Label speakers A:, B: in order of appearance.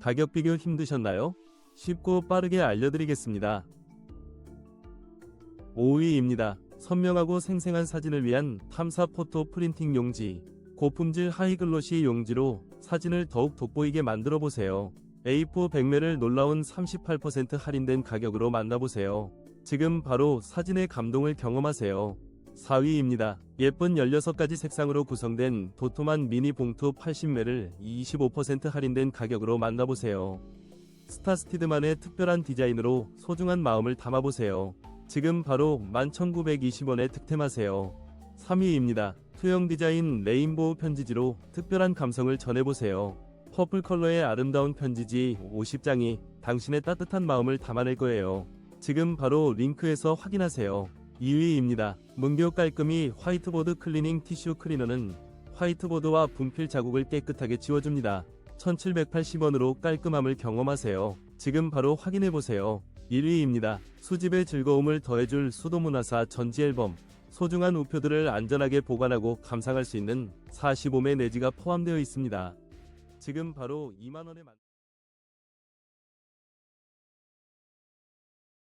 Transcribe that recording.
A: 가격 비교 힘드셨나요? 쉽고 빠르게 알려드리겠습니다. 5위입니다. 선명하고 생생한 사진을 위한 탐사 포토 프린팅 용지. 고품질 하이글로시 용지로 사진을 더욱 돋보이게 만들어 보세요. A4 백매를 놀라운 38% 할인된 가격으로 만나보세요. 지금 바로 사진의 감동을 경험하세요. 4위입니다. 예쁜 16가지 색상으로 구성된 도톰한 미니 봉투 80매를 25% 할인된 가격으로 만나보세요. 스타스티드만의 특별한 디자인으로 소중한 마음을 담아보세요. 지금 바로 11,920원에 득템하세요. 3위입니다. 투영 디자인 레인보우 편지지로 특별한 감성을 전해보세요. 퍼플 컬러의 아름다운 편지지 50장이 당신의 따뜻한 마음을 담아낼 거예요. 지금 바로 링크에서 확인하세요. 2위입니다. 문교 깔끔히 화이트보드 클리닝 티슈 클리너는 화이트보드와 분필 자국을 깨끗하게 지워줍니다. 1780원으로 깔끔함을 경험하세요. 지금 바로 확인해보세요. 1위입니다. 수집의 즐거움을 더해줄 수도문화사 전지 앨범. 소중한 우표들을 안전하게 보관하고 감상할 수 있는 45매 내지가 포함되어 있습니다. 지금 바로 2만원에 만...